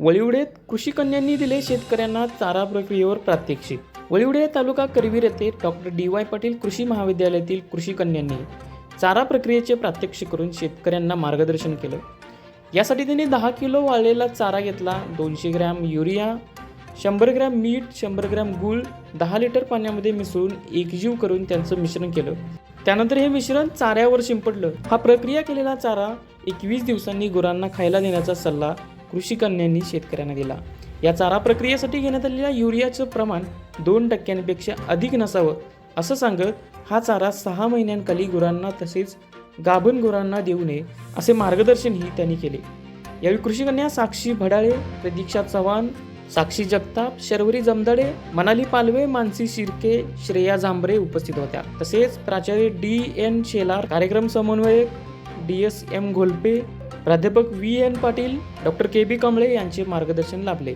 वळिवडेत कृषी कन्यांनी दिले शेतकऱ्यांना चारा प्रक्रियेवर प्रात्यक्षिक. वळिवडे तालुका करवीर येथे डॉक्टर डी. वाय. पाटील कृषी महाविद्यालयातील कृषी कन्यांनी चारा प्रक्रियेचे प्रात्यक्षिक करून शेतकऱ्यांना मार्गदर्शन केलं. यासाठी त्यांनी दहा किलो वाळलेला चारा घेतला दोनशे ग्रॅम युरिया शंभर ग्रॅम मीठ शंभर ग्रॅम गूळ दहा लिटर पाण्यामध्ये मिसळून एकजीव करून त्यांचं मिश्रण केलं. त्यानंतर हे मिश्रण चाऱ्यावर शिंपडलं. हा प्रक्रिया केलेला चारा एकवीस दिवसांनी गुरांना खायला देण्याचा सल्ला कृषी कन्यांनी शेतकऱ्यांना दिला. या चारा प्रक्रियेसाठी घेण्यात आलेल्या युरियाचं प्रमाण दोन टक्क्यांपेक्षा अधिक नसावं असं सांगत हा चारा सहा महिन्यांखाली गुरांना तसेच गाभण गुरांना देऊ नये असे मार्गदर्शनही त्यांनी केले. यावेळी कृषी कन्या साक्षी भडाळे प्रतीक्षा चव्हाण साक्षी जगताप शर्वरी जमदडे मनाली पालवे मानसी शिर्के श्रेया झांबरे उपस्थित होत्या. तसेच प्राचार्य डी एन शेलार कार्यक्रम समन्वयक डी एस एम घोलपे प्राध्यापक V N Patil doctor K B Kamale यांचे मार्गदर्शन लाभले.